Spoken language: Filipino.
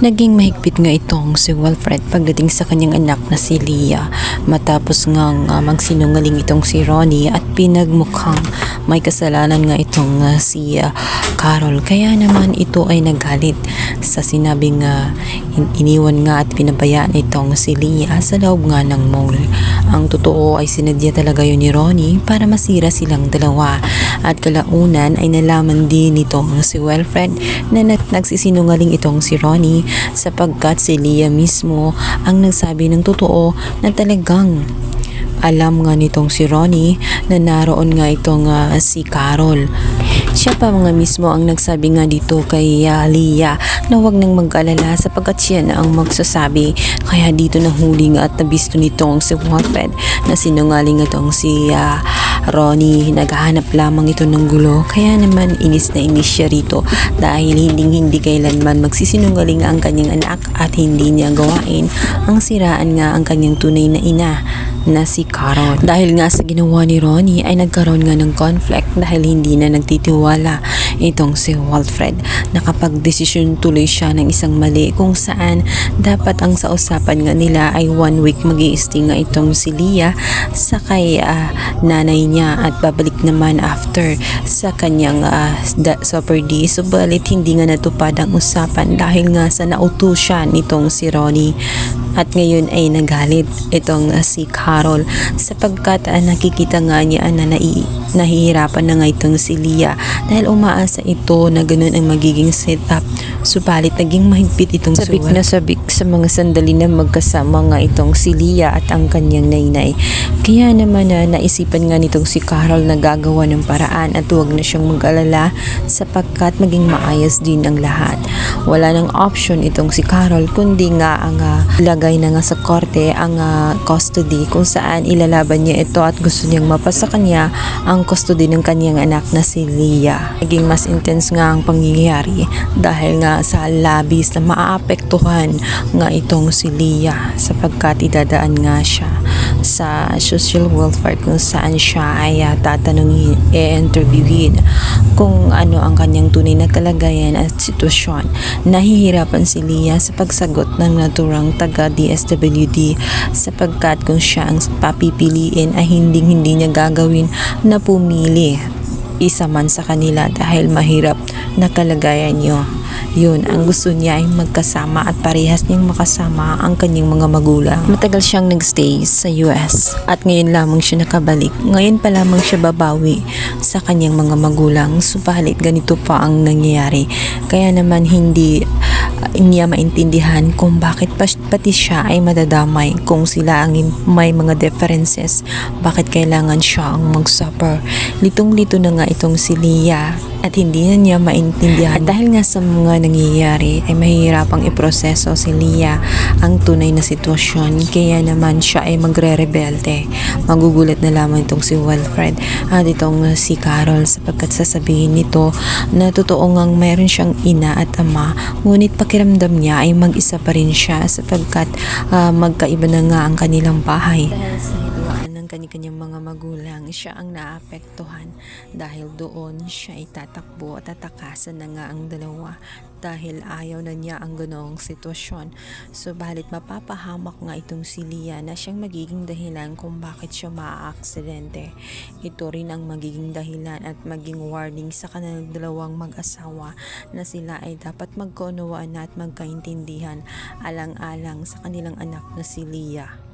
Naging mahigpit nga itong si Wilfred pagdating sa kanyang anak na si Leah. Matapos nga nga magsinungaling itong si Ronnie at pinagmukhang may kasalanan nga itong ah, si ah, Carol kaya naman ito ay nagalit sa sinabing in- iniwan nga at pinabayaan itong si Leah sa loob nga ng mall. Ang totoo ay sinadya talaga yun ni Ronnie para masira silang dalawa at kalaunan ay nalaman din nitong si Wilfred na nagsisinungaling itong si Ronnie sapagkat si Leah mismo ang nagsabi ng totoo na talagang alam nga nitong si Ronnie na naroon nga itong ah, si Carol. Siya pa mga mismo ang nagsabi nga dito kay ah, Leah na huwag nang mag-alala sapagkat siya na ang magsasabi. Kaya dito nahuli nga at nabisto nitong si Wilfred na sinungaling itong si ah, Ronnie. Naghahanap lamang ito ng gulo. Kaya naman inis na inis siya rito dahil hindi hindi kailanman magsisinungaling ang kanyang anak at hindi niya gawain ang siraan nga ang kanyang tunay na ina na si Carol. Dahil nga sa ginawa ni Ronnie ay nagkaroon nga ng conflict dahil hindi na nagtitiwala itong si Walfred. Nakapag-desisyon tuloy siya ng isang mali kung saan dapat ang sa usapan nga nila ay one week mag nga itong si Leah sa kay ah, nanay niya at babalik naman after sa kanyang ah, da- super D. Subalit hindi nga natupad ang usapan dahil nga sa nautusan nitong si Ronnie. At ngayon ay nagalit itong uh, si Carol sapagkat uh, nakikita nga niya na nai, nahihirapan na nga itong si Leah dahil umaasa ito na ganun ang magiging setup. Subalit naging mahigpit itong sabik na sabik sa mga sandali na magkasama nga itong si Leah at ang kanyang nainay. Kaya naman na naisipan nga nitong si Carol na gagawa ng paraan at huwag na siyang mag-alala sapagkat maging maayos din ang lahat wala nang option itong si Carol kundi nga ang ah, lagay na nga sa korte ang ah, custody kung saan ilalaban niya ito at gusto niyang mapasa kanya ang custody ng kanyang anak na si Leah. Naging mas intense nga ang pangyayari dahil nga sa labis na maapektuhan nga itong si Leah sapagkat idadaan nga siya sa social welfare kung saan siya ay ah, tatanungin, e-interviewin kung ano ang kanyang tunay na kalagayan at sitwasyon. Nahihirapan si Leah sa pagsagot ng naturang taga DSWD sapagkat kung siya ang papipiliin ay hindi hindi niya gagawin na pumili isa man sa kanila dahil mahirap na kalagayan niyo. Yun, ang gusto niya ay magkasama at parehas niyang makasama ang kanyang mga magulang. Matagal siyang nagstay sa US at ngayon lamang siya nakabalik. Ngayon pa lamang siya babawi sa kanyang mga magulang. Subalit ganito pa ang nangyayari. Kaya naman hindi uh, niya maintindihan kung bakit pati siya ay madadamay kung sila ang may mga differences bakit kailangan siya ang mag-suffer litong-lito na nga itong si Leah at hindi na niya maintindihan. At dahil nga sa mga nangyayari ay mahirapang iproseso si Leah ang tunay na sitwasyon. Kaya naman siya ay magre-rebelde. Magugulat na lamang itong si Wilfred at itong uh, si Carol sapagkat sasabihin nito na totoo ngang meron siyang ina at ama ngunit pakiramdam niya ay mag-isa pa rin siya sapagkat ah, magkaiba na nga ang kanilang bahay. Kanyang mga magulang, siya ang naapektuhan dahil doon siya ay tatakbo at tatakasan na nga ang dalawa dahil ayaw na niya ang ganoong sitwasyon. Subalit mapapahamak nga itong si Lia na siyang magiging dahilan kung bakit siya maaaksidente. Ito rin ang magiging dahilan at maging warning sa kanilang dalawang mag-asawa na sila ay dapat magkaunawaan at magkaintindihan alang-alang sa kanilang anak na si Lia.